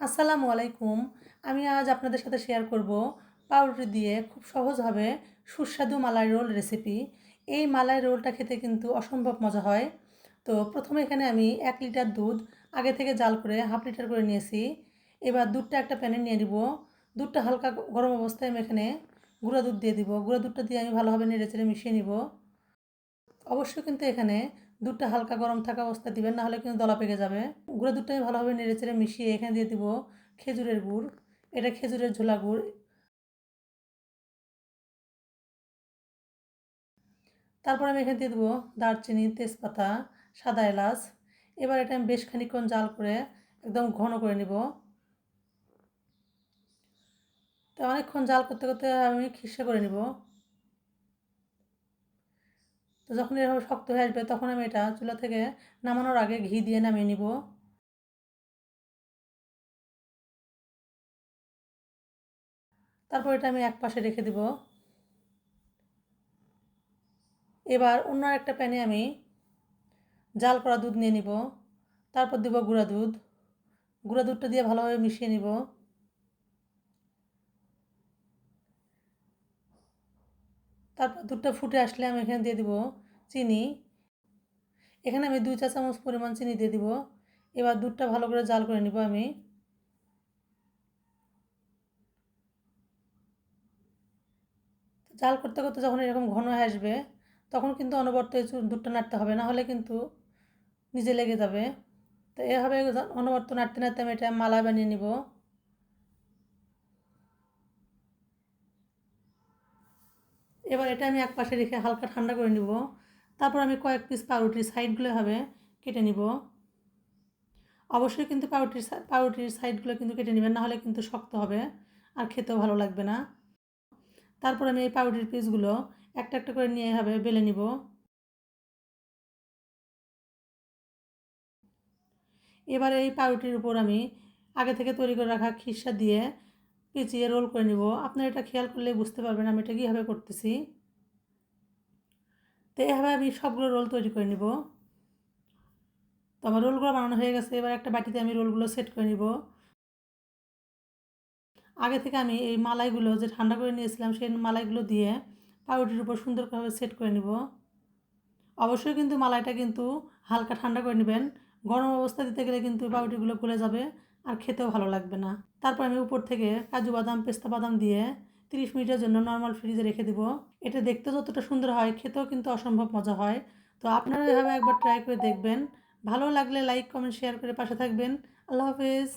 আসসালামু আলাইকুম। আমি আজ আপনাদের সাথে শেয়ার করব পাউরুটি দিয়ে খুব সহজভাবে সুস্বাদু মালাই রোল রেসিপি এই মালাই রোলটা খেতে কিন্তু অসম্ভব মজা হয়। তো প্রথমে এখানে আমি এক লিটার দুধ আগে থেকে জাল করে হাফ লিটার করে নিয়েছি। এবার দুধটা একটা প্যানে নিয়ে নিব। দুধটা হালকা গরম অবস্থায় আমি এখানে গুঁড়া দুধ দিয়ে দিব। গুঁড়া দুধটা দিয়ে আমি ভালোভাবে নেড়ে চেড়ে মিশিয়ে নিব। অবশ্যই কিন্তু এখানে দুধটা হালকা গরম থাকা অবস্থায় দিবেন, নাহলে কিন্তু দলা পেকে যাবে। গুঁড়ো দুধটা আমি ভালোভাবে নেড়ে চেড়ে মিশিয়ে এখানে দিয়ে দিব খেজুরের গুড়। এটা খেজুরের ঝোলা গুড়। তারপর আমি এখানে দিয়ে দেবো দারচিনি, তেজপাতা, সাদা এলাচ। এবার এটা আমি বেশ খানিক্ষণ জাল করে একদম ঘন করে নিব। তো অনেকক্ষণ জাল করতে করতে আমি খিসে করে নিব। তো যখন এরকম শক্ত হয়ে আসবে, তখন আমি এটা চুলা থেকে নামানোর আগে ঘি দিয়ে নামিয়ে নিব। তারপর এটা আমি এক পাশে রেখে দিব। এবার অন্য একটা প্যানে আমি জাল করা দুধ নিয়ে নিব। তারপর দেব গুঁড়া দুধ। গুঁড়া দুধটা দিয়ে ভালোভাবে মিশিয়ে নিব। তারপর দুধটা ফুটে আসলে আমি এখানে দিয়ে দিব চিনি। এখানে আমি দুই চা চামচ পরিমাণ চিনি দিয়ে দিব। এবার দুধটা ভালো করে জাল করে নিব আমি। জাল করতে করতে যখন এরকম ঘন আসবে, তখন কিন্তু অনবরত দুধটা নাড়তে হবে। না হলে কিন্তু নিজে লেগে যাবে। তো এভাবে অনবরত নাড়তে নাড়তে আমি এটা মালা বানিয়ে নিব। এবার এটা আমি এক পাশে রেখে হালকা ঠান্ডা করে নিব। তারপর আমি কয়েক পিস পাউরুটির সাইডগুলো হবে কেটে নিব। অবশ্যই কিন্তু পাউরুটির পাউরুটির সাইডগুলো কিন্তু কেটে নেবেন, নাহলে কিন্তু শক্ত হবে আর খেতেও ভালো লাগবে না। তারপর আমি এই পাউরুটির পিসগুলো একটা একটা করে নিয়ে হবে বেলে নিব। এবার এই পাউরুটির উপর আমি আগে থেকে তৈরি করে রাখা খিসা দিয়ে পেঁচিয়ে রোল করে নিব? আপনার এটা খেয়াল করলে বুঝতে পারবেন আমি এটা কীভাবে করতেছি। তো এভাবে আমি সবগুলো রোল তৈরি করে নিব। তো আমার রোলগুলো বানানো হয়ে গেছে, এবার একটা বাটিতে আমি রোলগুলো সেট করে নিব। আগে থেকে আমি এই মালাইগুলো যে ঠান্ডা করে নিয়েছিলাম, সেই মালাইগুলো দিয়ে পাউরুটির উপর সুন্দরভাবে সেট করে নিব। অবশ্যই কিন্তু মালাইটা কিন্তু হালকা ঠান্ডা করে নেবেন। গরম অবস্থা দিতে গেলে কিন্তু পাউরুটিগুলো গলে যাবে। আর খেতেও ভালো লাগবে না। তারপর আমি উপর থেকে কাজু বাদাম, পেস্তা বাদাম দিয়ে তিরিশ মিনিটের জন্য নর্মাল ফ্রিজে রেখে দেবো। এটা দেখতে যতটা সুন্দর হয়, খেতেও কিন্তু অসম্ভব মজা হয়। তো আপনারা এভাবে একবার ট্রাই করে দেখবেন। ভালো লাগলে লাইক কমেন্ট শেয়ার করে পাশে থাকবেন। আল্লাহ হাফেজ।